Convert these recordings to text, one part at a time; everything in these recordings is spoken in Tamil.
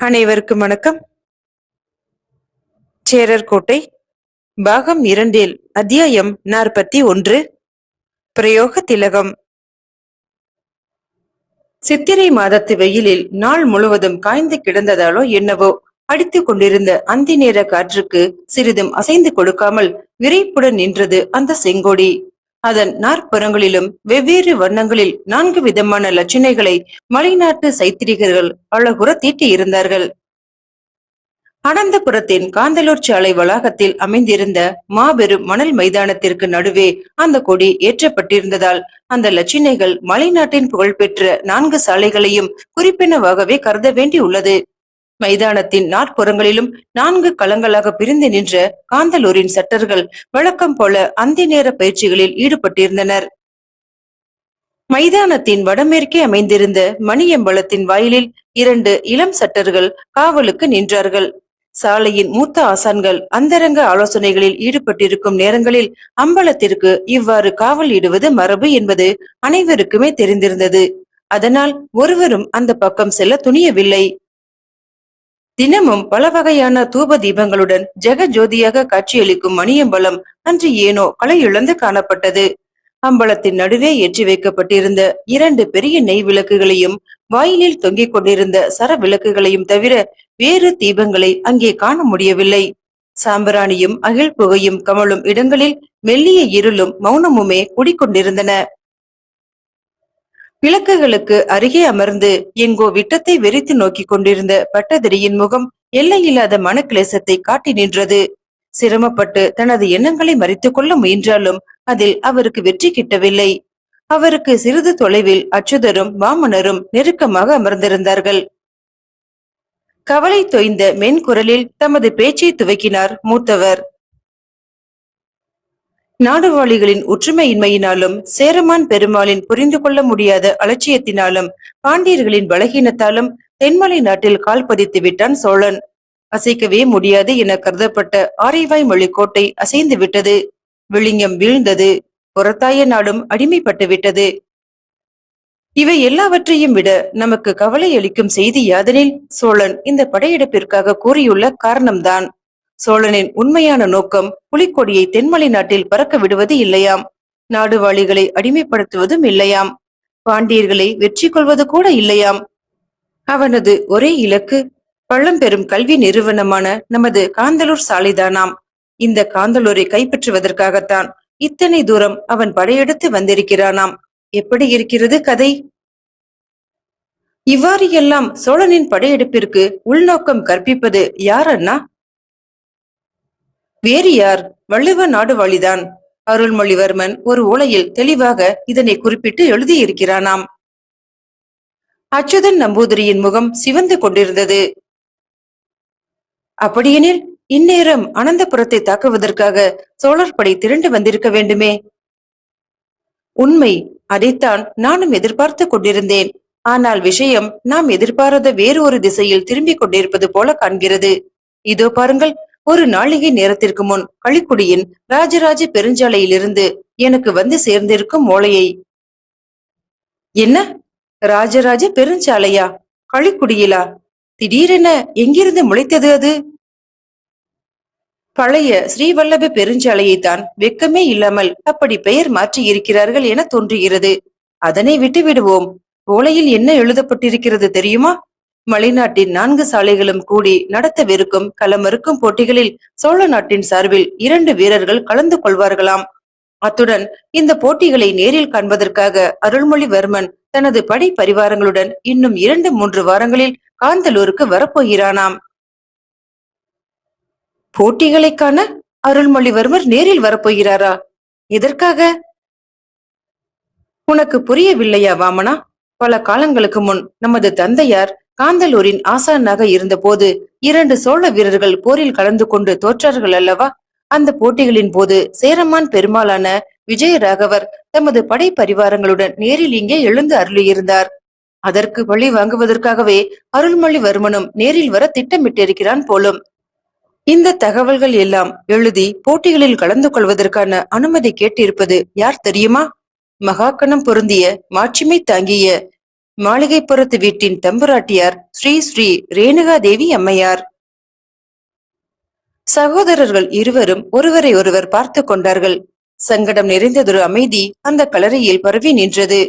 அனைவருக்கும் வணக்கம். சேரர் கோட்டை பாகம் இரண்டில் அத்தியாயம் நாற்பத்தி ஒன்று பிரயோக திலகம். சித்திரை மாதத்து வெயிலில் நாள் முழுவதும் காய்ந்து கிடந்ததாலோ என்னவோ அடித்துக் கொண்டிருந்த அந்தி நேர காற்றுக்கு சிறிதும் அசைந்து கொடுக்காமல் விரைப்புடன் நின்றது அந்த செங்கோடி. அதன் நாற்புறங்களிலும் வெவ்வேறு வண்ணங்களில் நான்கு விதமான லட்சணைகளை மலைநாட்டு சைத்திரிகர்கள் அழகுற தீட்டியிருந்தார்கள். அனந்தபுரத்தின் காந்தலூர் சாலை வளாகத்தில் அமைந்திருந்த மாபெரும் மணல் மைதானத்திற்கு நடுவே அந்த கொடி ஏற்றப்பட்டிருந்ததால் அந்த லட்சணைகள் மலைநாட்டின் புகழ்பெற்ற நான்கு சாலைகளையும் குறிப்பினவாகவே கருத வேண்டியுள்ளது. மைதானத்தின் நாற்புறங்களிலும் நான்கு களங்களாக பிரிந்து நின்ற காந்தலூரின் சட்டர்கள் வழக்கம் போல அந்தி நேர பயிற்சிகளில் ஈடுபட்டிருந்தனர். மைதானத்தின் வடமேற்கே அமைந்திருந்த மணியம்பலத்தின் வாயிலில் இரண்டு இளம் சட்டர்கள் காவலுக்கு நின்றார்கள். சாலையின் மூத்த ஆசான்கள் அந்தரங்க ஆலோசனைகளில் ஈடுபட்டிருக்கும் நேரங்களில் அம்பலத்திற்கு இவ்வாறு காவல் இடுவது மரபு என்பது அனைவருக்குமே தெரிந்திருந்தது. அதனால் ஒருவரும் அந்த பக்கம் செல்ல துணியவில்லை. தினமும் பல வகையான தூப தீபங்களுடன் ஜெக ஜோதியாக காட்சியளிக்கும் மணியம்பலம் அன்று ஏனோ களை இழந்து காணப்பட்டது. அம்பலத்தின் நடுவே ஏற்றி வைக்கப்பட்டிருந்த இரண்டு பெரிய நெய் விளக்குகளையும் வாயிலில் தொங்கிக் கொண்டிருந்த சர விளக்குகளையும் தவிர வேறு தீபங்களை அங்கே காண முடியவில்லை. சாம்பிராணியும் அகில் புகையும் கமலும் இடங்களில் மெல்லிய இருளும் மௌனமுமே குடிக்கொண்டிருந்தன. விளக்குகளுக்கு அருகே அமர்ந்து எங்கோ விட்டத்தை வெறித்து நோக்கிக் கொண்டிருந்த பட்டதிரியின் முகம் எல்லையில்லாத மனக்கிளேசத்தை காட்டி நின்றது. சிரமப்பட்டு தனது எண்ணங்களை மறைத்துக் கொள்ள முயன்றாலும் அதில் அவருக்கு வெற்றி கிட்டவில்லை. அவருக்கு சிறிது தொலைவில் அச்சுதரும் வாமனரும் நெருக்கமாக அமர்ந்திருந்தார்கள். கவலை தொய்ந்த மென்குரலில் தமது பேச்சை துவக்கினார் மூத்தவர். நாடுவாளிகளின் ஒற்றுமையின்மையினாலும் சேரமான் பெருமாளின் புரிந்து கொள்ள முடியாத அலட்சியத்தினாலும் பாண்டியர்களின் பலகீனத்தாலும் தென்மலை நாட்டில் கால் பதித்து விட்டான் சோழன். அசைக்கவே முடியாது என கருதப்பட்ட ஆரைவாய் மொழிக்கோட்டை அசைந்து விட்டது. விழிங்கம் வீழ்ந்தது. புறத்தாய நாடும் அடிமைப்பட்டு விட்டது. இவை எல்லாவற்றையும் விட நமக்கு கவலை அளிக்கும் செய்தி யாதெனில் சோழன் இந்த படையெடுப்பிற்காக கூறியுள்ள காரணம்தான். சோழனின் உண்மையான நோக்கம் புலிக்கொடியை தென்மலை நாட்டில் பறக்க விடுவது இல்லையாம். நாடுவாளிகளை அடிமைப்படுத்துவதும் இல்லையாம். பாண்டியர்களை வெற்றி கொள்வது கூட இல்லையாம். அவனது ஒரே இலக்கு பழம்பெரும் கல்வி நிறுவனமான நமது காந்தலூர் சாலைதானாம். இந்த காந்தலூரை கைப்பற்றுவதற்காகத்தான் இத்தனை தூரம் அவன் படையெடுத்து வந்திருக்கிறானாம். எப்படி இருக்கிறது கதை? இவ்வாறு எல்லாம் சோழனின் படையெடுப்பிற்கு உள்நோக்கம் கற்பிப்பது யார் அண்ணா? வேறு யார்? வள்ளுவ நாடுவாளிதான் அருள்மொழிவர்மன் ஒரு ஓலையில் தெளிவாக இதனை குறிப்பிட்டு எழுதியிருக்கிறானாம். அச்சுதன் நம்பூதிரியின் முகம் சிவந்து கொண்டிருந்தது. அப்படியெனில் இந்நேரம் அனந்தபுரத்தை தாக்குவதற்காக சோழர் படை திரண்டு வந்திருக்க வேண்டுமே? உண்மை அதைத்தான் நானும் எதிர்பார்த்து கொண்டிருந்தேன். ஆனால் விஷயம் நாம் எதிர்பாராத வேறு ஒரு திசையில் திரும்பிக் கொண்டிருப்பது போல காண்கிறது. இதோ பாருங்கள் ஒரு நாளிகை நேரத்திற்கு முன் களிக்குடியின் ராஜராஜ பெருஞ்சாலையிலிருந்து எனக்கு வந்து சேர்ந்திருக்கும் ஓலையை. என்ன? ராஜராஜ பெருஞ்சாலையா? களிக்குடியிலா? திடீரென எங்கிருந்து முளைத்தது அது? பழைய ஸ்ரீவல்லப பெருஞ்சாலையைத்தான் வெக்கமே இல்லாமல் அப்படி பெயர் மாற்றி இருக்கிறார்கள் என தோன்றுகிறது. அதனை விட்டு விடுவோம் ஓலையில் என்ன எழுதப்பட்டிருக்கிறது தெரியுமா? மலைநாட்டின் நான்கு சாலைகளும் கூடி நடத்தவிருக்கும் களமறுக்கும் போட்டிகளில் சோழ நாட்டின் சார்பில் இரண்டு வீரர்கள் கலந்து கொள்வார்களாம். அத்துடன் இந்த போட்டிகளை நேரில் காண்பதற்காக அருள்மொழிவர்மன் தனது படை பரிவாரங்களுடன் இன்னும் இரண்டு மூன்று வாரங்களில் காந்தலூருக்கு வரப்போகிறானாம். போட்டிகளை காண அருள்மொழிவர்மர் நேரில் வரப்போகிறாரா? எதற்காக? உனக்கு புரியவில்லையா வாமனா? பல காலங்களுக்கு முன் நமது தந்தையார் காந்தலூரின் ஆசானாக இருந்தபோது இரண்டு சோழ வீரர்கள் போரில் கலந்து கொண்டு தோற்றார்கள் அல்லவா? அந்த போட்டிகளின் போது சேரமான் பெருமாளான விஜயராகவர் தமது படை பரிவாரங்களுடன் நேரில் இங்கே எழுந்து அருளியிருந்தார். அதற்கு வழி வாங்குவதற்காகவே அருள்மொழிவர்மனும் நேரில் வர திட்டமிட்டிருக்கிறான் போலும். இந்த தகவல்கள் எல்லாம் எழுதி போட்டிகளில் கலந்து கொள்வதற்கான அனுமதி கேட்டிருப்பது யார் தெரியுமா? மகாக்கணம் பொருந்திய மாட்சிமை தாங்கிய மாளிகைப்புறத்து வீட்டின் தம்புராட்டியார் ஸ்ரீ ஸ்ரீ ரேணுகா தேவி அம்மையார். சகோதரர்கள் இருவரும் ஒருவரை ஒருவர் பார்த்து கொண்டார்கள். சங்கடம் நிறைந்ததொரு அமைதி அந்த கலரையில் பரவி நின்றது.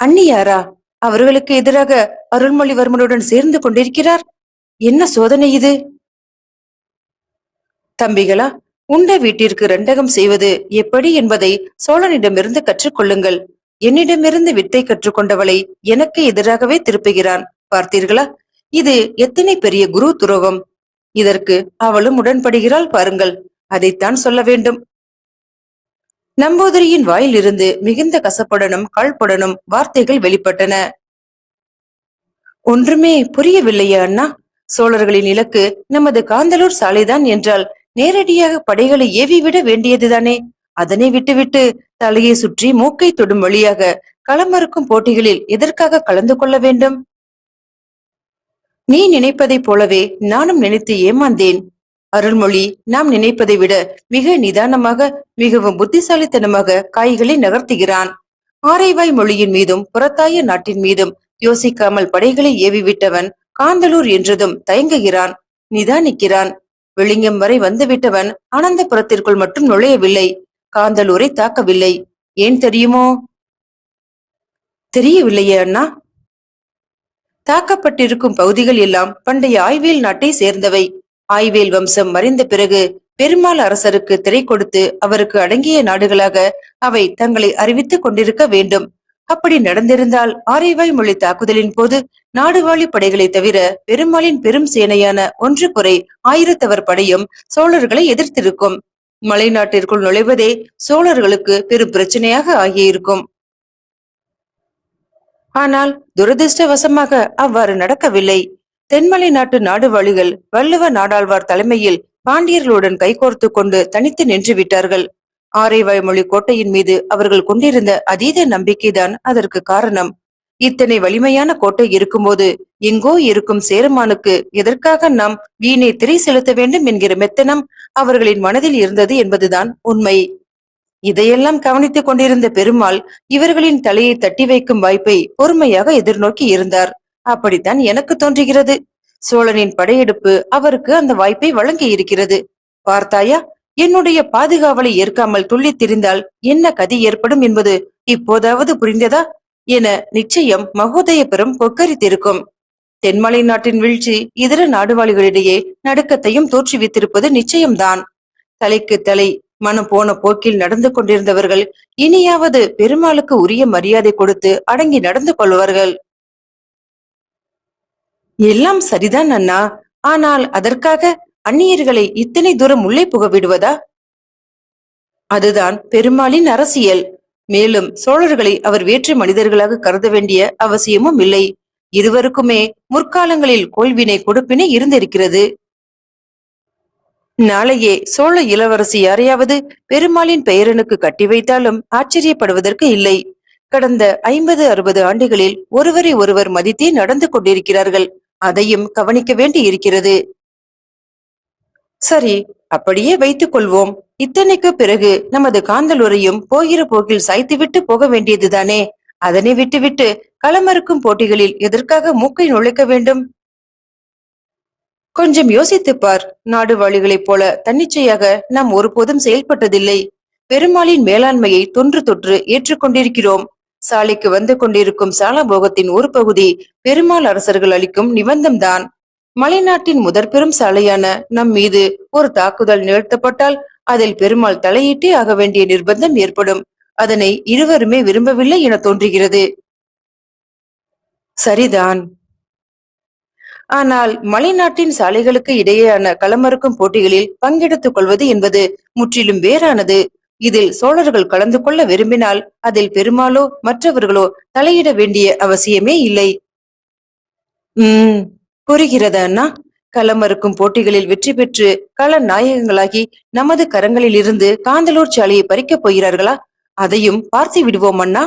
அண்ணியாரா அவர்களுக்கு எதிராக அருள்மொழிவர்மனுடன் சேர்ந்து கொண்டிருக்கிறார்? என்ன சோதனை இது? தம்பிகளா உண்ட வீட்டிற்கு ரெண்டகம் செய்வது எப்படி என்பதை சோழனிடமிருந்து கற்றுக்கொள்ளுங்கள். என்னிடமிருந்து வித்தை கற்றுக்கொண்டவளை எனக்கு எதிராகவே திருப்புகிறான். பார்த்தீர்களா? இது எத்தனை பெரிய குரு துரோகம். இதற்கு அவளும் உடன்படுகிறாள் பாருங்கள் அதைத்தான் சொல்ல வேண்டும். நம்பூதிரியின் வாயிலிருந்து மிகுந்த கசப்புடனும் காழ்ப்புடனும் வார்த்தைகள் வெளிப்பட்டன. ஒன்றுமே புரியவில்லையா அண்ணா. சோழர்களின் இலக்கு நமது காந்தலூர் சாலைதான் என்றால் நேரடியாக படைகளை ஏவி விட வேண்டியதுதானே. அதனை விட்டுவிட்டு தலையை சுற்றி மூக்கை தொடும் வழியாக களமறுக்கும் போட்டிகளில் எதற்காக கலந்து கொள்ள வேண்டும்? நீ நினைப்பதைப் போலவே நானும் நினைத்து ஏமாந்தேன். அருள்மொழி நாம் நினைப்பதை விட மிக நிதானமாக மிகவும் புத்திசாலித்தனமாக காய்களை நகர்த்துகிறான். ஆரைவாய் மொழியின் மீதும் புறத்தாய நாட்டின் மீதும் யோசிக்காமல் படைகளை ஏவிவிட்டவன் காந்தலூர் என்றதும் தயங்குகிறான் நிதானிக்கிறான். வெளிங்கம் வரை வந்துவிட்டவன் அனந்தபுரத்திற்குள் மட்டும் நுழையவில்லை. காந்தலூரை தாக்கவில்லை. ஏன் தெரியுமோ? தெரியவில்லையே அண்ணா. தாக்கப்பட்டிருக்கும் பகுதிகள் எல்லாம் பண்டைய ஆய்வேல் நாட்டை சேர்ந்தவை. ஆய்வேல் வம்சம் மறைந்த பிறகு பெருமாள் அரசருக்கு திரை கொடுத்து அவருக்கு அடங்கிய நாடுகளாக அவை தங்களை அறிவித்துக் கொண்டிருக்க வேண்டும். அப்படி நடந்திருந்தால் ஆரைவாய் மொழி தாக்குதலின் போது நாடுவாழி படைகளை தவிர பெருமாளின் பெரும் சேனையான ஒன்று குறை ஆயிரத்தவர் படையும் சோழர்களை எதிர்த்திருக்கும். மலைநாட்டிற்குள் நுழைவதே சோழர்களுக்கு பெரும் பிரச்சனையாக ஆகியிருக்கும். ஆனால் துரதிர்ஷ்டவசமாக அவ்வாறு நடக்கவில்லை. தென்மலை நாட்டு நாடுவாளிகள் வள்ளுவ நாடாழ்வார் தலைமையில் பாண்டியர்களுடன் கைகோர்த்து கொண்டு தனித்து நின்று விட்டார்கள். ஆரைவாய்மொழி கோட்டையின் மீது அவர்கள் கொண்டிருந்த அதீத நம்பிக்கைதான் அதற்கு காரணம். இத்தனை வலிமையான கோட்டை இருக்கும்போது எங்கோ இருக்கும் சேருமானுக்கு எதற்காக நாம் வீணை திரை செலுத்த வேண்டும் என்கிற மெத்தனம் அவர்களின் மனதில் இருந்தது என்பதுதான் உண்மை. இதையெல்லாம் கவனித்துக் கொண்டிருந்த பெருமாள் இவர்களின் தலையை தட்டி வைக்கும் வாய்ப்பை பொறுமையாக எதிர்நோக்கி இருந்தார். அப்படித்தான் எனக்கு தோன்றுகிறது. சோழனின் படையெடுப்பு அவருக்கு அந்த வாய்ப்பை வழங்கி இருக்கிறது. பார்த்தாயா என்னுடைய பாதுகாவலை ஏற்காமல் துள்ளித் திரிந்தால் என்ன கதி ஏற்படும் என்பது இப்போதாவது புரிந்ததா? என நிச்சயம் மகோதயபுரம் கொக்கரித்திருக்கும். தென்மலை நாட்டின் வீழ்ச்சி இதர நாடுவாளிகளிடையே நடுக்கத்தையும் தோற்றுவித்திருப்பது நிச்சயம்தான். தலைக்கு தலை மனம் போன போக்கில் நடந்து கொண்டிருந்தவர்கள் இனியாவது பெருமாளுக்கு உரிய மரியாதை கொடுத்து அடங்கி நடந்து கொள்வார்கள். எல்லாம் சரிதான் அண்ணா. ஆனால் அதற்காக அந்நியர்களை இத்தனை தூரம் உள்ளே புக விடுவதா அதுதான் பெருமாளின் அரசியல். மேலும் சோழர்களை அவர் வேற்று மனிதர்களாக கருத வேண்டிய அவசியமும் இல்லை. இருவருக்குமே முற்காலங்களில் கோல்வினை கொடுப்பினை இருந்திருக்கிறது. நாளையே சோழ இளவரசி யாரையாவது பெருமாளின் பெயரனுக்கு கட்டி வைத்தாலும் ஆச்சரியப்படுவதற்கு இல்லை. கடந்த ஐம்பது அறுபது ஆண்டுகளில் ஒருவரை ஒருவர் மதித்தே நடந்து கொண்டிருக்கிறார்கள். அதையும் கவனிக்க வேண்டி இருக்கிறது சரி அப்படியே வைத்துக் கொள்வோம். இத்தனைக்கு பிறகு நமது காந்தலுரையும் போகிற போக்கில் சாய்த்துவிட்டு போக வேண்டியதுதானே? அதனை விட்டுவிட்டு களமறுக்கும் போட்டிகளில் எதற்காக மூக்கை நுழைக்க வேண்டும்? கொஞ்சம் யோசித்து பார். நாடு வாழிகளைப் போல தன்னிச்சையாக நாம் ஒருபோதும் செயல்பட்டதில்லை. பெருமாளின் மேலாண்மையை தொன்று தொற்று ஏற்றுக்கொண்டிருக்கிறோம். சாலைக்கு வந்து கொண்டிருக்கும் சாலபோகத்தின் ஒரு பகுதி பெருமாள் அரசர்கள் அளிக்கும் நிபந்தம்தான். மலைநாட்டின் முதற் பெரும் சாலையான நம் மீது ஒரு தாக்குதல் நிகழ்த்தப்பட்டால் அதில் பெருமாள் தலையிட்டே ஆக வேண்டிய நிர்பந்தம் ஏற்படும். அதனை இருவருமே விரும்பவில்லை என தோன்றுகிறது. சரிதான். ஆனால் மலைநாட்டின் சாலைகளுக்கு இடையேயான களமறுக்கும் போட்டிகளில் பங்கெடுத்துக் கொள்வது என்பது முற்றிலும் வேறானது. இதில் சோழர்கள் கலந்து கொள்ள விரும்பினால் அதில் பெருமாளோ மற்றவர்களோ தலையிட வேண்டிய அவசியமே இல்லை. உம். புரிகிறது அண்ணா. களமறுக்கும் போட்டிகளில் வெற்றி பெற்று கள நாயகங்களாகி நமது கரங்களில் இருந்து காந்தலூர் சாலையை பறிக்கப் போகிறார்களா? அதையும் பார்த்து விடுவோம் அண்ணா.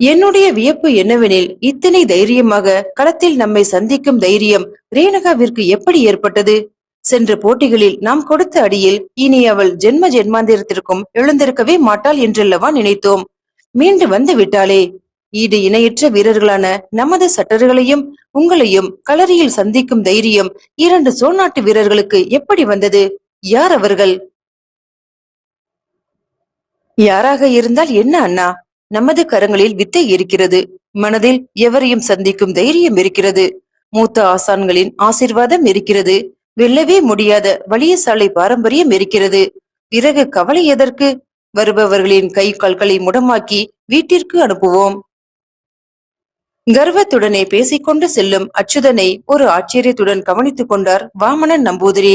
என்னுடைய வியப்பு என்னவெனில் இத்தனை தைரியமாக களத்தில் நம்மை சந்திக்கும் தைரியம் ரேணுகாவிற்கு எப்படி ஏற்பட்டது? சென்ற போட்டிகளில் நாம் கொடுத்த அடியில் இனி அவள் ஜென்ம ஜென்மாந்திரத்திற்கும் எழுந்திருக்கவே மாட்டாள் என்றல்லவா நினைத்தோம். மீண்டு வந்து விட்டாளே. ஈடு இணையற்ற வீரர்களான நமது சட்டர்களையும் உங்களையும் களரியில் சந்திக்கும் தைரியம் இரண்டு சோநாட்டு வீரர்களுக்கு எப்படி வந்தது? யார் அவர்கள்? யாராக இருந்தால் என்ன அண்ணா? நமது கரங்களில் வித்தை இருக்கிறது. மனதில் எவரையும் சந்திக்கும் தைரியம் இருக்கிறது. மூத்த ஆசான்களின் ஆசிர்வாதம் இருக்கிறது. வெல்லவே முடியாத வலியசாலை பாரம்பரியம் இருக்கிறது. பிறகு கவலை எதற்கு? வருபவர்களின் கை கால்களை முடமாக்கி வீட்டிற்கு அனுப்புவோம். கர்வத்துடனே பேசிக்கொண்டு செல்லும் அச்சுதனை ஒரு ஆச்சரியத்துடன் கவனித்துக் கொண்டார் வாமனன் நம்பூதிரி.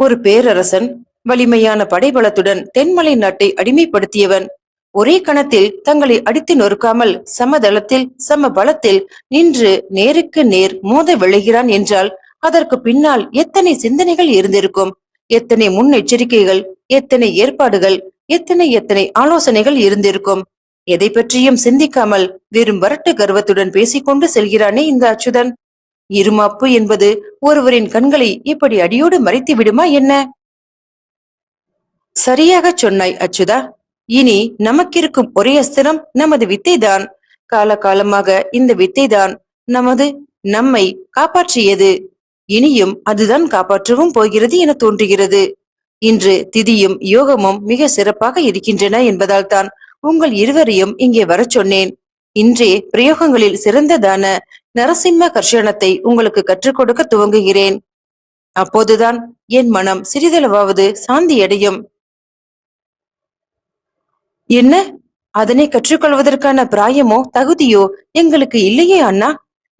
ஒரு பேரரசன் வலிமையான படைபலத்துடன் தென்மலை நாட்டை அடிமைப்படுத்தியவன். ஒரே கணத்தில் தங்களை அடித்து நொறுக்காமல் சமதளத்தில் சம பலத்தில் நின்று நேருக்கு நேர் மோத விளைகிறான் என்றால் அதற்கு பின்னால் எத்தனை சிந்தனைகள் இருந்திருக்கும்? எத்தனை முன்னெச்சரிக்கைகள் எத்தனை ஏற்பாடுகள் எத்தனை எத்தனை ஆலோசனைகள் இருந்திருக்கும்? எதை பற்றியும் சிந்திக்காமல் வெறும் வரட்டு கர்வத்துடன் பேசிக்கொண்டு செல்கிறானே இந்த அச்சுதன். இருமாப்பு என்பது ஒருவரின் கண்களை இப்படி அடியோடு மறைத்து விடுமா என்ன? சரியாகச் சொன்னாய் அச்சுதா. இனி நமக்கிருக்கும் ஒரே அஸ்திரம் நமது வித்தைதான். காலகாலமாக இந்த வித்தைதான். நமது நம்மை காப்பாற்றியது. இனியும் அதுதான் காப்பாற்றவும் போகிறது என தோன்றுகிறது. இன்று திதியும் யோகமும் மிக சிறப்பாக இருக்கின்றன என்பதால் தான் உங்கள் இருவரையும் இங்கே வரச் சொன்னேன். இன்றே பிரயோகங்களில் சிறந்ததான நரசிம்ம கர்ஷணத்தை உங்களுக்கு கற்றுக் கொடுக்க துவங்குகிறேன். அப்போதுதான் என் மனம் சிறிதளவாவது சாந்தியடையும். என்ன? அதனை கற்றுக்கொள்வதற்கான பிராயமோ தகுதியோ எங்களுக்கு இல்லையே அண்ணா?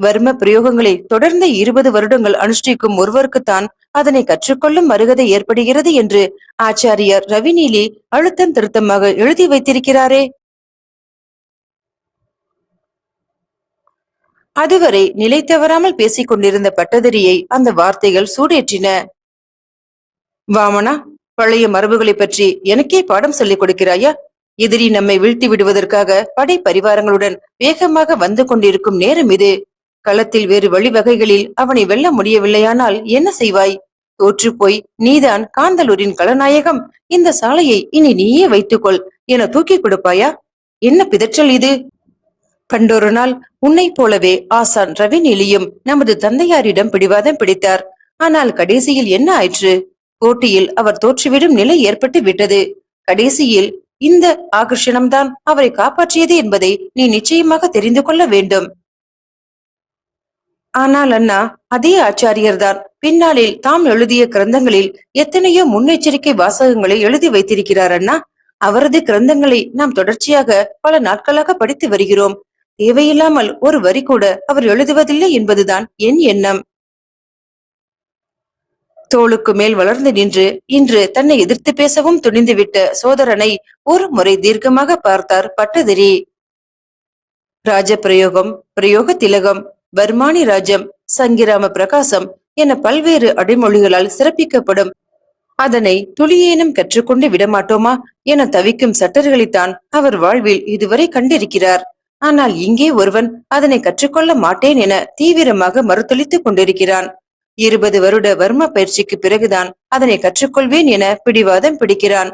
வர்ம பிரயோகங்களை தொடர்ந்து இருபது வருடங்கள் அனுஷ்டிக்கும் ஒருவருக்குத்தான் அதனை கற்றுக்கொள்ளும் மருகதை ஏற்படுகிறது என்று ஆச்சாரியர் ரவிநீலி அழுத்தம் திருத்தமாக எழுதி வைத்திருக்கிறாரே. அதுவரை நிலை தவறாமல் பேசிக் கொண்டிருந்த பட்டதிரியை அந்த வார்த்தைகள் சூடேற்றின. வாமனா பழைய மரபுகளை பற்றி எனக்கே பாடம் சொல்லிக் கொடுக்கிறாயா? எதிரி நம்மை வீழ்த்தி விடுவதற்காக படை பரிவாரங்களுடன் வேகமாக வந்து கொண்டிருக்கும் நேரம் இது. களத்தில் வேறு வழிவகைகளில் அவனை வெல்ல முடியவில்லையானால் என்ன செய்வாய்? தோற்று போய் நீதான் காந்தலூரின் களநாயகம் இந்த சாலையை இனி நீயே வைத்துக்கொள் என தூக்கி கொடுப்பாயா? என்ன பிதற்றல் இது? பண்டொரு நாள் உன்னைப் போலவே ஆசான் ரவிநீலியும் நமது தந்தையாரிடம் பிடிவாதம் பிடித்தார். ஆனால் கடைசியில் என்ன ஆயிற்று? போட்டியில் அவர் தோற்றுவிடும் நிலை ஏற்பட்டு விட்டது. கடைசியில் இந்த ஆகர்ஷணம்தான் அவரை காப்பாற்றியது என்பதை நீ நிச்சயமாக தெரிந்து கொள்ள வேண்டும். ஆனால் அண்ணா அதே ஆச்சாரியர் தான் பின்னாளில் தாம் எழுதிய கிரந்தங்களில் எத்தனையோ முன்னெச்சரிக்கை வாசகங்களை எழுதி வைத்திருக்கிறார் அண்ணா. அவரது கிரந்தங்களை நாம் தொடர்ச்சியாக பல நாட்களாக படித்து வருகிறோம். தேவையில்லாமல் ஒரு வரி கூட அவர் எழுதுவதில்லை என்பதுதான் என் எண்ணம். தோளுக்கு மேல் வளர்ந்து நின்று இன்று தன்னை எதிர்த்து பேசவும் துணிந்துவிட்ட சோதரனை ஒரு முறை தீர்க்கமாக பார்த்தார் பட்டதிரி. ராஜ பிரயோகம் பிரயோக திலகம் பர்மானி ராஜம் சங்கிராம பிரகாசம் என பல்வேறு அடைமொழிகளால் சிறப்பிக்கப்படும். அதனை துளியேனும் கற்றுக்கொண்டு விடமாட்டோமா என தவிக்கும் சட்டர்களைத்தான் அவர் வாழ்வில் இதுவரை கண்டிருக்கிறார். ஆனால் இங்கே ஒருவன் அதனை கற்றுக்கொள்ள மாட்டேன் என தீவிரமாக மறுத்தளித்துக் கொண்டிருக்கிறான். இருபது வருட வர்ம பயிற்சிக்கு பிறகுதான் அதனை கற்றுக்கொள்வேன் என பிடிவாதம் பிடிக்கிறான்.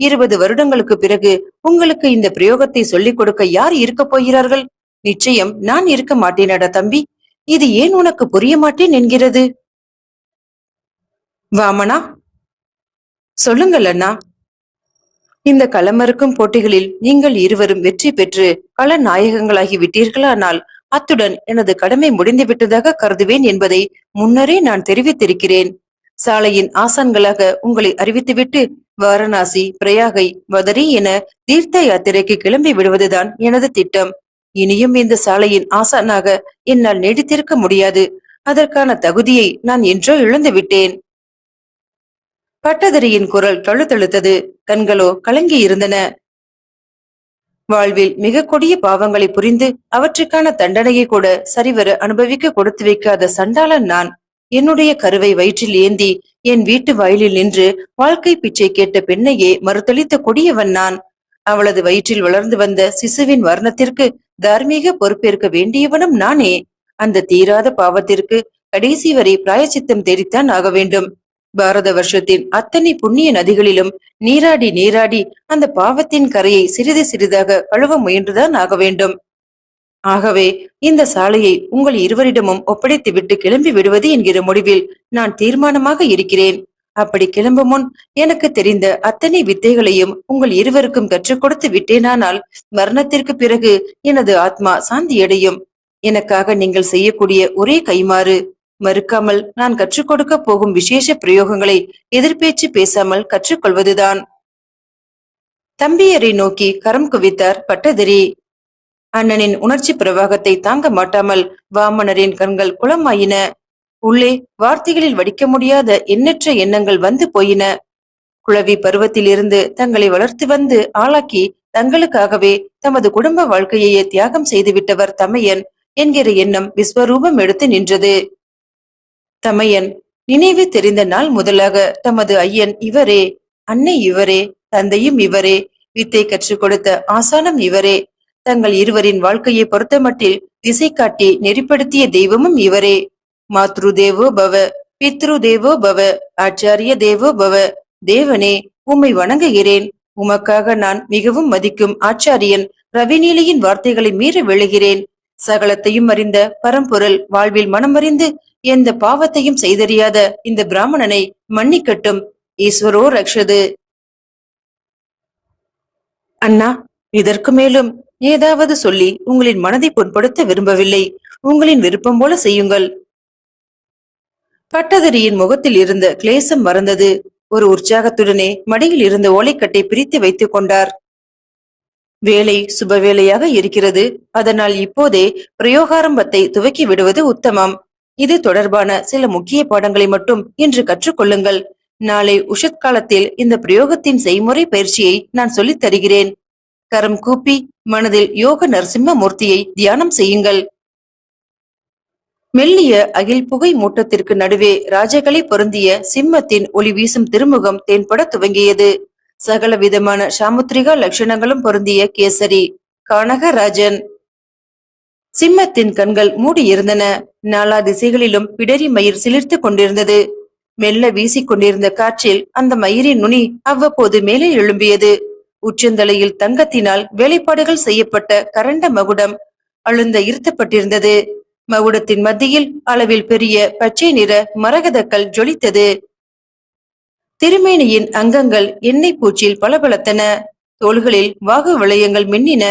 இருபது வருடங்களுக்கு பிறகு உங்களுக்கு இந்த பிரயோகத்தை சொல்லிக் கொடுக்க யார் இருக்கப் போகிறார்கள்? நிச்சயம் நான் இருக்க மாட்டேனடா தம்பி. இது ஏன் உனக்கு புரிய மாட்டேன் என்கிறது? வாமனா சொல்லுங்கள் அண்ணா. இந்த களமறுக்கும் போட்டிகளில் நீங்கள் இருவரும் வெற்றி பெற்று கள நாயகங்களாகி விட்டீர்களானால் அத்துடன் எனது கடமை முடிந்து விட்டதாக கருதுவேன் என்பதை முன்னரே நான் தெரிவித்திருக்கிறேன். சாலையின் ஆசான்களாக உங்களை அறிவித்துவிட்டு வாரணாசி பிரயாகை வதரி என தீர்த்த யாத்திரைக்கு கிளம்பி விடுவதுதான் எனது திட்டம். இனியும் இந்த சாலையின் ஆசானாக என்னால் நீடித்திருக்க முடியாது. அதற்கான தகுதியை நான் என்றோ இழந்து விட்டேன். பட்டதிரியின் குரல் தழுத்தழுத்தது. கண்களோ கலங்கி இருந்தன. வாழ்வில் மிக கொடிய பாவங்களை புரிந்து அவற்றுக்கான தண்டனையை கூட சரிவர அனுபவிக்க கொடுத்து வைக்காத சண்டாளன் நான். என்னுடைய கருவை வயிற்றில் ஏந்தி என் வீட்டு வயலில் நின்று வாழ்க்கை பிச்சை கேட்ட பெண்ணையே மறுத்தளித்த கொடியவன் நான். அவளது வயிற்றில் வளர்ந்து வந்த சிசுவின் வர்ணத்திற்கு தார்மீக பொறுப்பேற்க வேண்டியவனும் நானே. அந்த தீராத பாவத்திற்கு கடைசி வரை பிராயச்சித்தம் தேடித்தான் ஆக வேண்டும். பாரத வருஷத்தின் அத்தனை புண்ணிய நதிகளிலும் நீராடி நீராடி அந்த பாவத்தின் கரையை சிறிது சிறிதாக கழுவ முயன்றுதான் ஆக வேண்டும். ஆகவே இந்த சாலையை உங்கள் இருவரிடமும் ஒப்படைத்துவிட்டு கிளம்பி விடுவது என்கிற முடிவில் நான் தீர்மானமாக இருக்கிறேன். அப்படி கிளம்பும் முன் எனக்கு தெரிந்த அத்தனை வித்தைகளையும் உங்கள் இருவருக்கும் கற்றுக் கொடுத்து விட்டேனானால் மரணத்திற்கு பிறகு எனது ஆத்மா சாந்தியடையும். எனக்காக நீங்கள் செய்யக்கூடிய ஒரே கைமாறு மறுக்காமல் நான் கற்றுக் கொடுக்க போகும் விசேஷ பிரயோகங்களை எதிர்பேச்சு பேசாமல் கற்றுக்கொள்வதுதான் தம்பியரை நோக்கி கரம் குவித்தார் பட்டதிரி. அண்ணனின் உணர்ச்சி பிரவாகத்தை தாங்க மாட்டாமல் வாமனரின் கண்கள் குளமாயின. உள்ளே வார்த்தைகளில் வடிக்க முடியாத எண்ணற்ற எண்ணங்கள் வந்து போயின. குழவி பருவத்திலிருந்து தங்களை வளர்த்து வந்து ஆளாக்கி தங்களுக்காகவே தமது குடும்ப வாழ்க்கையையே தியாகம் செய்துவிட்டவர் தமையன் என்கிற எண்ணம் விஸ்வரூபம் எடுத்து நின்றது. தமையன் நினைவு தெரிந்த நாள் முதலாக தமது ஐயன் இவரே அன்னை இவரே தந்தையும் இவரே வித்தை கற்றுக் கொடுத்த ஆசானம் இவரே தங்கள் இருவரின் வாழ்க்கையை பொறுத்தமட்டில் திசை காட்டி நெறிப்படுத்திய தெய்வமும் இவரே. மாத்ரு தேவோ பவ பித்ரு தேவோ பவ ஆச்சாரிய தேவோ பவ தேவனே உம்மை வணங்குகிறேன். உமக்காக நான் மிகவும் மதிக்கும் ஆச்சாரியன் ரவிநீலியின் வார்த்தைகளை மீற விழுகிறேன். சகலத்தையும் அறிந்த பரம்பொருள் வாழ்வில் மனமறிந்து எந்த பாவத்தையும் செய்தறியாத இந்த பிராமணனை மன்னிக்கட்டும். ஈஸ்வரோ ரக்ஷது. அண்ணா இதற்கு மேலும் ஏதாவது சொல்லி உங்களின் மனதை புண்படுத்த விரும்பவில்லை. உங்களின் விருப்பம் போல செய்யுங்கள். பட்டதிரியின் முகத்தில் இருந்த கிளேசம் மறந்தது. ஒரு உற்சாகத்துடனே மடியில் இருந்த ஓலைக்கட்டை பிரித்து வைத்துக் கொண்டார். வேலை சுப வேலையாக இருக்கிறது. அதனால் இப்போதே பிரயோகாரம்பத்தை துவக்கி விடுவது உத்தமம். இது தொடர்பான சில முக்கிய பாடங்களை மட்டும் இன்று கற்றுக்கொள்ளுங்கள். நாளை உஷத் காலத்தில் இந்த பிரயோகத்தின் செய்முறை பயிற்சியை நான் சொல்லித் தருகிறேன். கரம் கூப்பி மனதில் யோக நரசிம்ம மூர்த்தியை தியானம் செய்யுங்கள். மெல்லிய அகில் புகை மூட்டத்திற்கு நடுவே ராஜகளை பொருந்திய சிம்மத்தின் ஒளி வீசும் திருமுகம் தென்பட துவங்கியது. சகல விதமான சாமுத்திரிகா லட்சணங்களும் பொருந்திய கேசரி கானகராஜன் சிம்மத்தின் கண்கள் மூடியிருந்தன. நாலா திசைகளிலும் பிடரி மயிர் சிலிர்த்து கொண்டிருந்தது. மெல்ல வீசிக் கொண்டிருந்த காற்றில் அந்த மயிரின் நுனி அவ்வப்போது மேலே எழும்பியது. உச்சந்தலையில் தங்கத்தினால் வேலைப்பாடுகள் செய்யப்பட்ட கரண்ட மகுடம் அழுந்த இருத்தப்பட்டிருந்தது மகுடத்தின் மத்தியில் அளவில் பெரிய பச்சை நிற மரகதக்கல் ஜொலித்தது. திருமேனியின் அங்கங்கள் எண்ணெய் பூச்சில் பளபளத்தன. தோள்களில் வாகு வளையங்கள் மின்னின.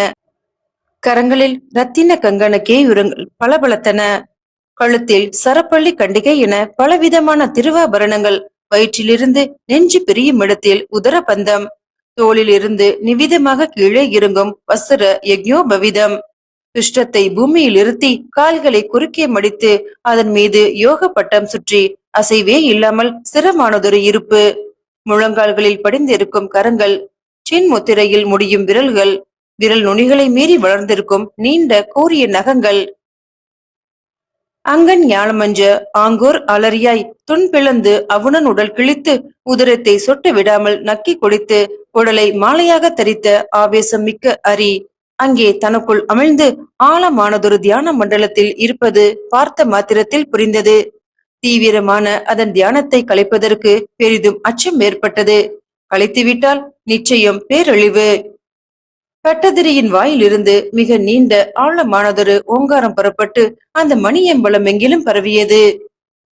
கரங்களில் ரத்தின கங்கண கேயுரங்கள் பளபளத்தன. கழுத்தில் சரப்பள்ளி கண்டிகை என பலவிதமான திருவாபரணங்கள் வயிற்றிலிருந்து நெஞ்சு பிரியும் இடத்தில் உதரபந்தம் தோளில் இருந்து நிவிதமாக கீழே இறங்கும் வஸ்திர யக்ஞோபவிதம். துஷ்டத்தை பூமியில் இருத்தி கால்களை குறுக்கே மடித்து அதன் மீது யோக பட்டம் சுற்றி அசைவே இல்லாமல் சிரமானதொரு இருப்பு. முழங்கால்களில் படிந்திருக்கும் கரங்கள் சின்முத்திரையில் முடியும் விரல்கள் விரல் நுனிகளை மீறி வளர்ந்திருக்கும் நீண்ட கூரிய நகங்கள். அங்கன் ஞானமஞ்ச ஆங்கோர் அலறியாய் துண்பிளந்து அவுணன் உடல் கிழித்து உதரத்தை சொட்டு விடாமல் நக்கி குடித்து உடலை மாலையாக தரித்த ஆவேசம் மிக்க அரி. அங்கே தனக்குள் அமிழ்ந்து ஆழமானதொரு தியான மண்டலத்தில் இருப்பது பார்த்த மாத்திரத்தில் புரிந்தது. தீவிரமான அதன் தியானத்தை கலைப்பதற்கு பெரிதும் அச்சம் ஏற்பட்டது. கலைத்துவிட்டால் நிச்சயம் பேரழிவு. பட்டதிரியின் வாயிலிருந்து மிக நீண்ட ஆழமானதொரு ஓங்காரம் புறப்பட்டு அந்த மணியம்பலம் எங்கிலும் பரவியது.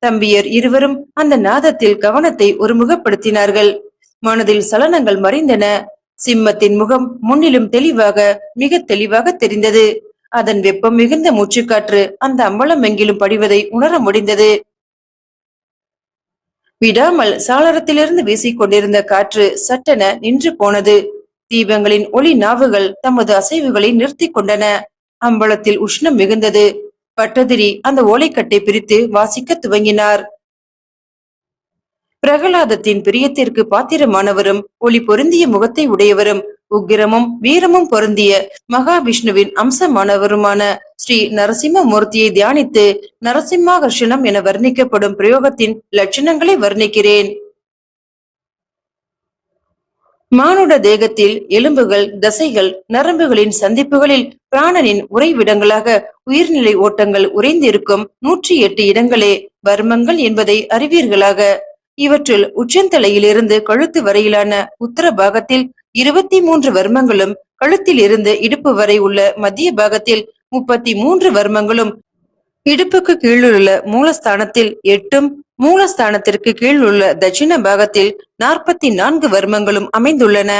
தம்பியர் இருவரும் அந்த நாதத்தில் கவனத்தை ஒருமுகப்படுத்தினார்கள். மனதில் சலனங்கள் மறைந்தன. சிம்மத்தின் முகம் முன்னிலும் தெளிவாக மிக தெளிவாக தெரிந்தது. அதன் வெப்பம் மிகுந்த மூச்சுக்காற்று அந்த அம்பலம் எங்கிலும் படிவதை உணர முடிந்தது. விடாமல் சாளரத்திலிருந்து வீசிக் கொண்டிருந்த காற்று சட்டென நின்று போனது. தீபங்களின் ஒளி நாவுகள் தமது அசைவுகளை நிறுத்தி கொண்டன. அம்பலத்தில் உஷ்ணம் மிகுந்தது. பட்டதிரி அந்த ஓலைக்கட்டை பிரித்து வாசிக்க துவங்கினார். பிரகலாதத்தின் பிரியத்திற்கு பாத்திரமானவரும் ஒளி பொருந்திய முகத்தை உடையவரும் உக்கிரமும் வீரமும் பொருந்திய மகாவிஷ்ணுவின் அம்சமானவருமான ஸ்ரீ நரசிம்ம மூர்த்தியை தியானித்து நரசிம்மாகர்ஷணம் என வர்ணிக்கப்படும் பிரயோகத்தின் லட்சணங்களை வர்ணிக்கிறேன். மானுட தேகத்தில் எலும்புகள் தசைகள் நரம்புகளின் சந்திப்புகளில் பிராணனின் உறைவிடங்களாக உயிர்நிலை ஓட்டங்கள் உறைந்திருக்கும் நூற்றி எட்டு இடங்களே வர்மங்கள் என்பதை அறிவீர்களாக. இவற்றுள் உச்சந்தலையிலிருந்து கழுத்து வரையிலான உத்தர பாகத்தில் இருபத்தி மூன்று வர்மங்களும் கழுத்தில் இருந்து இடுப்பு வரை உள்ள மத்திய பாகத்தில் முப்பத்தி மூன்று வர்மங்களும் இடுப்புக்கு கீழுள்ள மூலஸ்தானத்தில் எட்டும் மூலஸ்தானத்திற்கு கீழ் உள்ள தட்சிண பாகத்தில் நாற்பத்தி நான்கு வர்மங்களும் அமைந்துள்ளன.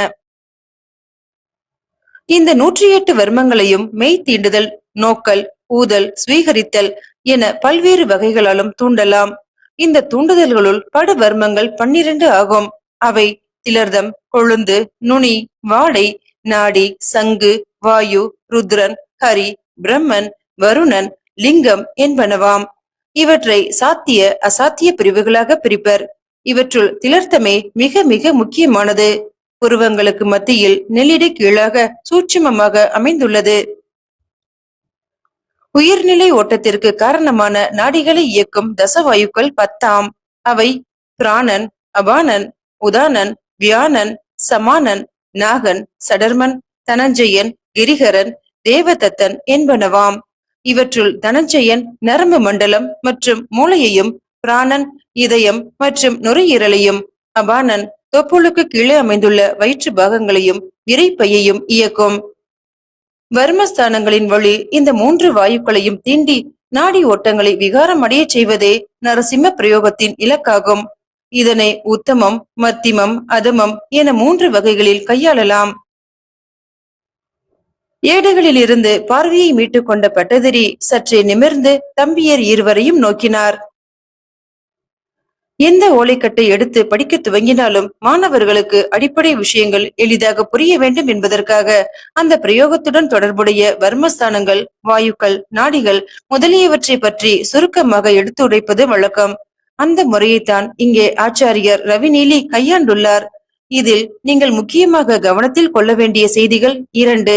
இந்த நூற்றி எட்டு வர்மங்களையும் மெய் தீண்டுதல் நோக்கல் ஊதல் ஸ்வீகரித்தல் என பல்வேறு வகைகளாலும் தூண்டலாம். இந்த தூண்டுதல்களுள் படுவர்மங்கள் பன்னிரண்டு ஆகும். அவை திலர்தம் கொழுந்து நுனி வாடை நாடி சங்கு வாயு ருத்ரன் ஹரி பிரம்மன் வருணன் லிங்கம் என்பனவாம். இவற்றை சாத்திய அசாத்திய பிரிவுகளாக பிரிப்பர். இவற்றுள் திலர்த்தமே மிக மிக முக்கியமானது. புருவங்களுக்கு மத்தியில் நெல்லிடை கீழாக சூட்சுமமாக அமைந்துள்ளது. உயிர்நிலை ஓட்டத்திற்கு காரணமான நாடிகளை இயக்கும் தசவாயுக்கள் பத்தாம். அவை பிராணன் அபானன் உதானன் வியானன் சமானன் நாகன் சடர்மன் தனஞ்சயன் கிரிகரன் தேவதத்தன் என்பனவாம். இவற்றுள் தனஞ்சயன் நரம்பு மண்டலம் மற்றும் மூளையையும் பிராணன் இதயம் மற்றும் நுரையீரலையும் அபானன் தொப்புளுக்கு கீழே அமைந்துள்ள வயிற்று பாகங்களையும் இறைப்பையையும் இயக்கும். வர்மஸ்தானங்களின் வழி இந்த மூன்று வாயுக்களையும் தீண்டி நாடி ஓட்டங்களை விகாரம் அடைய செய்வதே நரசிம்ம பிரயோகத்தின் இலக்காகும். இதனை உத்தமம் மத்திமம் அதமம் என மூன்று வகைகளில் கையாளலாம். ஏடுகளில் இருந்து பார்வையை மீட்டுக் கொண்ட பட்டதிரி சற்றே நிமிர்ந்து தம்பியர் இருவரையும் நோக்கினார். எந்த ஓலைக்கட்டை எடுத்து படிக்க துவங்கினாலும் மாணவர்களுக்கு அடிப்படை விஷயங்கள் எளிதாக புரிய வேண்டும் என்பதற்காக அந்த பிரயோகத்துடன் தொடர்புடைய வர்மஸ்தானங்கள் வாயுக்கள் நாடிகள் முதலியவற்றை பற்றி சுருக்கமாக எடுத்து உடைப்பது வழக்கம். அந்த முறையைத்தான் இங்கே ஆச்சாரியர் ரவிநீலி கையாண்டுள்ளார். இதில் நீங்கள் முக்கியமாக கவனத்தில் கொள்ள வேண்டிய செய்திகள் இரண்டு.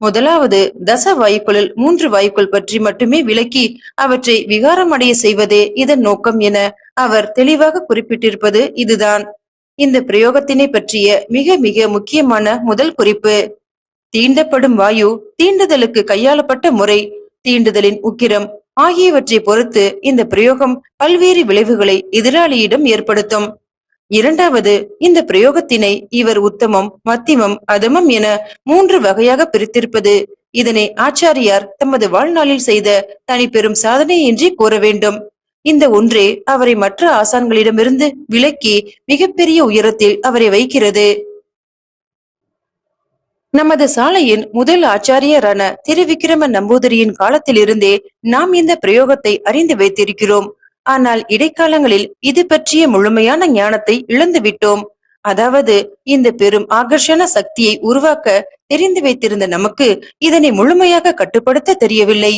முதலாவது தச வாயுக்களில் மூன்று வாயுக்கள் பற்றி மட்டுமே விளக்கி அவற்றை விகாரமடைய செய்வதே இதன் நோக்கம் என அவர் தெளிவாக குறிப்பிட்டிருப்பது இதுதான். இந்த பிரயோகத்தினை பற்றிய மிக மிக முக்கியமான முதல் குறிப்பு தீண்டப்படும் வாயு தீண்டுதலுக்கு கையாளப்பட்ட முறை தீண்டுதலின் உக்கிரம் ஆகியவற்றை பொறுத்து இந்த பிரயோகம் பல்வேறு விளைவுகளை எதிராளியிடம் ஏற்படுத்தும். இரண்டாவது இந்த பிரயோகத்தினை இவர் உத்தமம் மத்திமம் அதமம் என மூன்று வகையாக பிரித்திருப்பது. இதனை ஆச்சாரியார் தமது வாழ்நாளில் செய்த தனி பெரும் சாதனை என்றே கூற வேண்டும். இந்த ஒன்றே அவரை மற்ற ஆசான்களிடமிருந்து விலக்கி மிகப்பெரிய உயரத்தில் அவரை வைக்கிறது. நமது சாலையின் முதல் ஆச்சாரியரான திருவிக்கிரம நம்பூதிரியின் காலத்திலிருந்தே நாம் இந்த பிரயோகத்தை அறிந்து வைத்திருக்கிறோம். ஆனால் இடைக்காலங்களில் இது பற்றிய முழுமையான ஞானத்தை இழந்துவிட்டோம் அதாவது இந்த பெரும் ஆகர்ஷண சக்தியை உருவாக்க தெரிந்து வைத்திருந்த நமக்கு இதனை முழுமையாக கட்டுப்படுத்த தெரியவில்லை.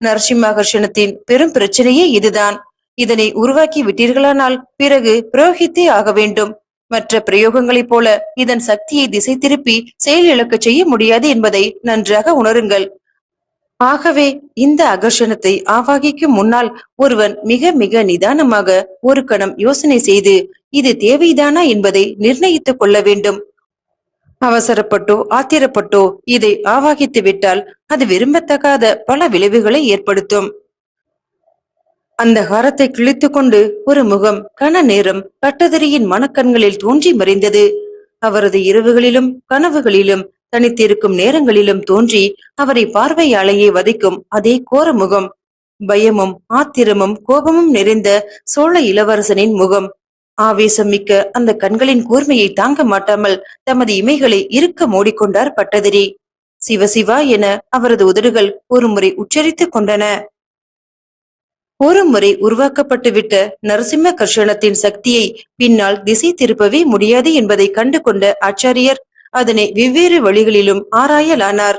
நரசிம்மாகர்ஷணத்தின் பெரும் பிரச்சனையே இதுதான். இதனை உருவாக்கி விட்டீர்களானால் பிறகு புரோகித்தே ஆக வேண்டும். மற்ற பிரயோகங்களைப் போல இதன் சக்தியை திசை திருப்பி செயலிழக்கச் செய்ய முடியாது என்பதை நன்றாக உணருங்கள். ஆகவே இந்த அகர்ஷணத்தை ஆவாகிக்கும் முன்னால் ஒருவன் மிக மிக நிதானமாக ஒரு கணம் யோசனை செய்து இது தேவைதானா என்பதை நிர்ணயித்துக் கொள்ள வேண்டும். அவசரப்பட்டோ ஆத்திரப்பட்டோ இதை ஆவாகித்து விட்டால் அது விரும்பத்தகாத பல விளைவுகளை ஏற்படுத்தும். அந்த ஹாரத்தை கிழித்துக் கொண்டு ஒரு முகம் கன நேரம் கட்டதிரியின் மனக்கண்களில் தோன்றி மறைந்தது. அவரது இரவுகளிலும் கனவுகளிலும் தனித்திருக்கும் நேரங்களிலும் தோன்றி அவரை பார்வையாளையே வதைக்கும் அதே கோர முகம் பயமும் ஆத்திரமும் கோபமும் நிறைந்த சோழ இளவரசனின் முகம். ஆவேசம் மிக்க அந்த கண்களின் கூர்மையை தாங்க மாட்டாமல் தமது இமைகளை இருக்க மூடிக்கொண்டார் பட்டதிரி. சிவசிவா என அவரது உதடுகள் ஒருமுறை உச்சரித்துக் கொண்டன. ஒரு முறை நரசிம்ம கர்ஷணத்தின் சக்தியை பின்னால் திசை திருப்பவே முடியாது என்பதை கண்டு கொண்ட ஆச்சாரியர் அதனை வெவ்வேறு வழிகளிலும் ஆராயலானார்.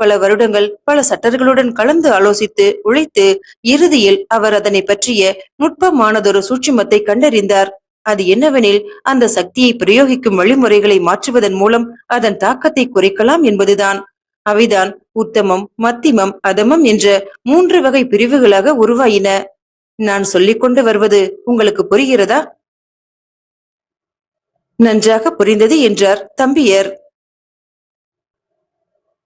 பல வருடங்கள் பல சட்டர்களுடன் கலந்து ஆலோசித்து உழைத்து இறுதியில் அவர் அதனை பற்றிய நுட்பமானதொரு சூட்சுமத்தை கண்டறிந்தார். அது என்னவெனில் அந்த சக்தியை பிரயோகிக்கும் வழிமுறைகளை மாற்றுவதன் மூலம் அதன் தாக்கத்தை குறைக்கலாம் என்பதுதான். அவைதான் உத்தமம் மத்திமம் அதமம் என்ற மூன்று வகை பிரிவுகளாக உருவாயின. நான் சொல்லிக் கொண்டு வருவது உங்களுக்கு புரிகிறதா? நன்றாக புரிந்தது என்றார் தம்பியர்.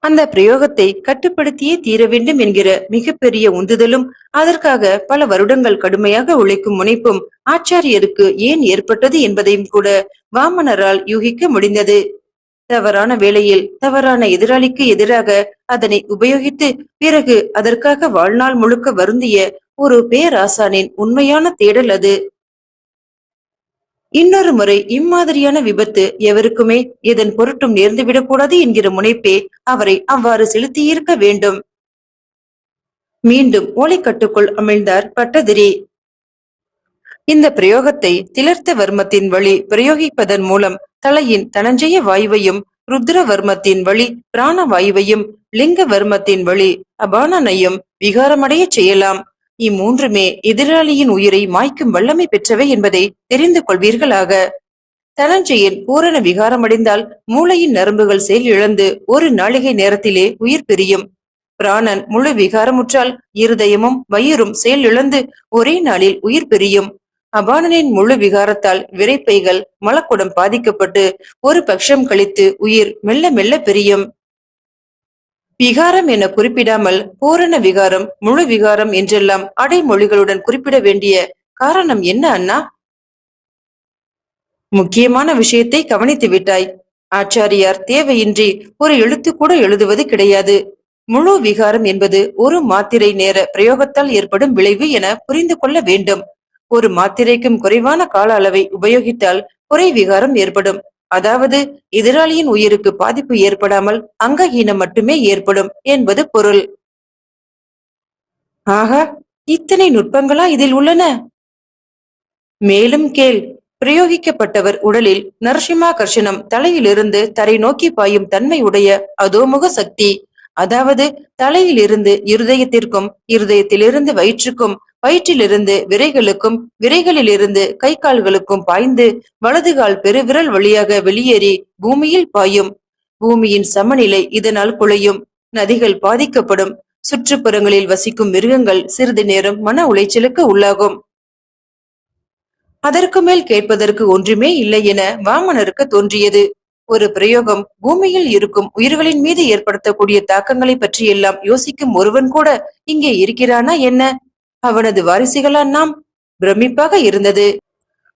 அந்த பிரயோகத்தை கட்டுப்படுத்தியே தீர வேண்டும் என்கிற மிகப்பெரிய உந்துதலும் அதற்காக பல வருடங்கள் கடுமையாக உழைக்கும் முனைப்பும் ஆச்சாரியருக்கு ஏன் ஏற்பட்டது என்பதையும் கூட வாமனரால் யூகிக்க முடிந்தது. தவறான வேளையில் தவறான எதிராளிக்கு எதிராக அதனை உபயோகித்து பிறகு அதற்காக வாழ்நாள் முழுக்க வருந்திய ஒரு பேராசானின் உண்மையான தேடல் அது. இன்னொரு முறை இம்மாதிரியான விபத்து எவருக்குமே இதன் பொருட்டும் நேர்ந்துவிடக்கூடாது என்கிற முனைப்பே அவரை அவ்வாறு செலுத்தியிருக்க வேண்டும். மீண்டும் ஓலைக்கட்டுக்குள் அமிழ்ந்தார் பட்டதிரி. இந்த பிரயோகத்தை திலர்த்த வர்மத்தின் வழி பிரயோகிப்பதன் மூலம் தலையின் தனஞ்சய வாயுவையும் ருத்ரவர்மத்தின் வழி பிராண வாயுவையும் லிங்க வர்மத்தின் வழி அபானனையும் விகாரமடைய செய்யலாம். இம்மூன்றுமே எதிராளியின் உயிரை மாய்க்கும் வல்லமை பெற்றவை என்பதை தெரிந்து கொள்வீர்களாக. தனஞ்சயன் பூரண விகாரமடைந்தால் மூளையின் நரம்புகள் செயல் இழந்து ஒரு நாளிகை நேரத்திலே உயிர் பிரியும். பிராணன் முழு விகாரமுற்றால் இருதயமும் வயிறும் செயல் இழந்து ஒரே நாளில் உயிர் பிரியும். அபானனின் முழு விகாரத்தால் விரைப்பைகள் மலக்குடம் பாதிக்கப்பட்டு ஒரு பட்சம் கழித்து உயிர் மெல்ல மெல்ல பிரியும். விகாரம் என குறிப்பிடாமல் பூரண விகாரம் முழு விகாரம் என்றெல்லாம் அடைமொழிகளுடன் குறிப்பிட வேண்டிய காரணம் என்ன அண்ணா? முக்கியமான விஷயத்தை கவனித்து விட்டாய். ஆச்சாரியார் தேவையின்றி ஒரு எழுத்து கூட எழுதுவது கிடையாது. முழு விகாரம் என்பது ஒரு மாத்திரை நேர பிரயோகத்தால் ஏற்படும் விளைவு என புரிந்து கொள்ள வேண்டும். ஒரு மாத்திரைக்கும் குறைவான கால அளவை உபயோகித்தால் குறை விகாரம் ஏற்படும். அதாவது எதிராளியின் உயிருக்கு பாதிப்பு ஏற்படாமல் அங்கஹீனம் மட்டுமே ஏற்படும் என்பது பொருள். ஆகா இத்தனை நுட்பங்களா இதில் உள்ளன? மேலும் கேள் பிரயோகிக்கப்பட்டவர் உடலில் நரசிம்மாகர்ஷணம் தலையிலிருந்து தரை நோக்கி பாயும் தன்மை உடைய அதோமுக சக்தி. அதாவது தலையிலிருந்து இருதயத்திற்கும் இருதயத்திலிருந்து வயிற்றுக்கும் வயிற்றிலிருந்து விரைகளுக்கும் விரைகளிலிருந்து கை கால்களுக்கும் பாய்ந்து வலதுகால் பெருவிரல் வழியாக வெளியேறி பூமியில் பாயும். பூமியின் சமநிலை இதனால் குலையும். நதிகள் பாதிக்கப்படும். சுற்றுப்புறங்களில் வசிக்கும் மிருகங்கள் சிறிது நேரம் மன உளைச்சலுக்கு உள்ளாகும். அதற்கு மேல் கேட்பதற்கு ஒன்றுமே இல்லை என வாமனருக்கு தோன்றியது. ஒரு பிரயோகம். பூமியில் இருக்கும் உயிர்களின் மீது ஏற்படுத்தக்கூடிய தாக்கங்களை பற்றியெல்லாம் யோசிக்கும் ஒருவன் கூட இங்கே இருக்கிறானா என்ன? அவனது வாரிசுகளெல்லாம் நாம் பிரமிப்பாக இருந்தது.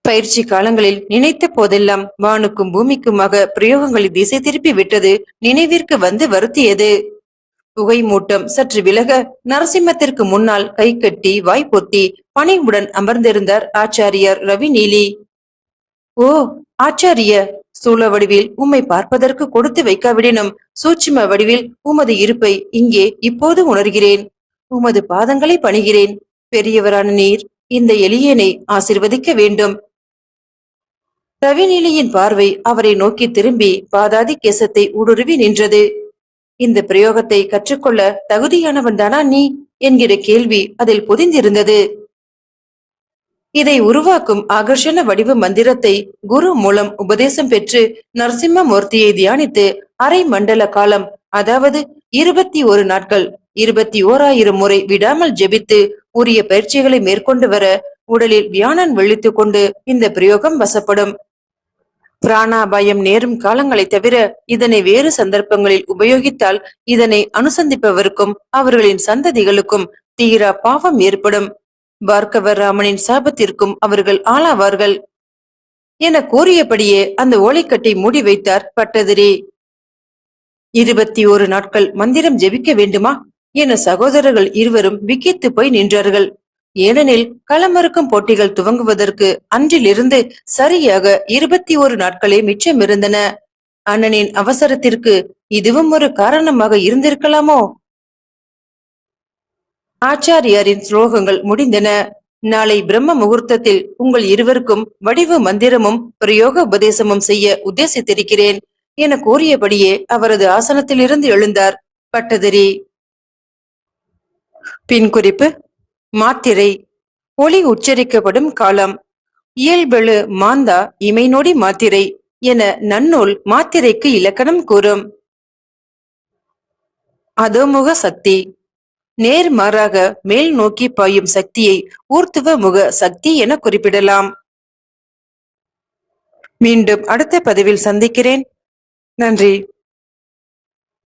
பயிற்சி காலங்களில் நினைத்த போதெல்லாம் வானுக்கும் பூமிக்குமாக பிரயோகங்களை திசை திருப்பி விட்டது நினைவிற்கு வந்து வருத்தியது. புகை மூட்டம் சற்று விலக நரசிம்மத்திற்கு முன்னால் கை கட்டி வாய் பொத்தி பணிவுடன் அமர்ந்திருந்தார் ஆச்சாரியார் ரவி நீலி ஓ ஆச்சாரிய சூழ வடிவில் உம்மை பார்ப்பதற்கு கொடுத்து வைக்காவிடனும். சூட்சும வடிவில் உமது இருப்பை இங்கே இப்போது உணர்கிறேன். உமது பாதங்களை பணிகிறேன். பெரியவரான நீர் இந்த எளியனை ஆசிர்வதிக்க வேண்டும். ரவிநீலியின் பார்வை அவரை நோக்கி திரும்பி பாதாதி கேசத்தை ஊடுருவி நின்றது. இந்த பிரயோகத்தை கற்றுக்கொள்ள தகுதியானவன் தானா நீ? என்கிற கேள்வி அதில் பொதிந்திருந்தது. இதை உருவாக்கும் ஆகர்ஷண வடிவ மந்திரத்தை குரு மூலம் உபதேசம் பெற்று நரசிம்ம மூர்த்தியை தியானித்து அரை மண்டல காலம் அதாவது இருபத்தி ஒரு நாட்கள் இருபத்தி ஓராயிரம் முறை விடாமல் ஜெபித்து உரிய பயிற்சிகளை மேற்கொண்டு வர உடலில் வியானன் வெளித்துக் கொண்டு இந்த பிரயோகம் வசப்படும். பிராணாபாயம் நேரும் காலங்களை தவிர இதனை வேறு சந்தர்ப்பங்களில் உபயோகித்தால் இதனை அனுசந்திப்பவருக்கும் அவர்களின் சந்ததிகளுக்கும் தீரா பாவம் ஏற்படும். பார்க்கவர் ராமனின் சாபத்திற்கும் அவர்கள் ஆளாவார்கள். என கூறியபடியே அந்த ஓலைக்கட்டை மூடி வைத்தார் பட்டதிரி. இருபத்தி ஒரு நாட்கள் மந்திரம் ஜெபிக்க வேண்டுமா? என சகோதரர்கள் இருவரும் விக்கித்து போய் நின்றார்கள். ஏனெனில் களமறுக்கும் போட்டிகள் துவங்குவதற்கு அன்றிலிருந்து சரியாக இருபத்தி ஒரு நாட்களே மிச்சம் இருந்தன. அண்ணனின் அவசரத்திற்கு இதுவும் ஒரு காரணமாக இருந்திருக்கலாமோ? ஆச்சாரியாரின் ஸ்லோகங்கள் முடிந்தன. நாளை பிரம்ம முகூர்த்தத்தில் உங்கள் இருவருக்கும் வடிவ மந்திரமும் பிரயோக உபதேசமும் செய்ய உத்தேசித்திருக்கிறேன் என கூறியபடியே அவரது ஆசனத்திலிருந்து எழுந்தார் பட்டதிரி. பின் குறிப்பு மாத்திரை ஒளி உச்சரிக்கப்படும் காலம் இயல்பெழு மாந்தா இமைநொடி மாத்திரை என நன்னூல் மாத்திரைக்கு இலக்கணம் கூறும். அதோமுக சக்தி நேர்மாறாக மேல் நோக்கி பாயும் சக்தியை ஊர்த்துவ முக சக்தி என குறிப்பிடலாம். மீண்டும் அடுத்த பதிவில் சந்திக்கிறேன். நன்றி.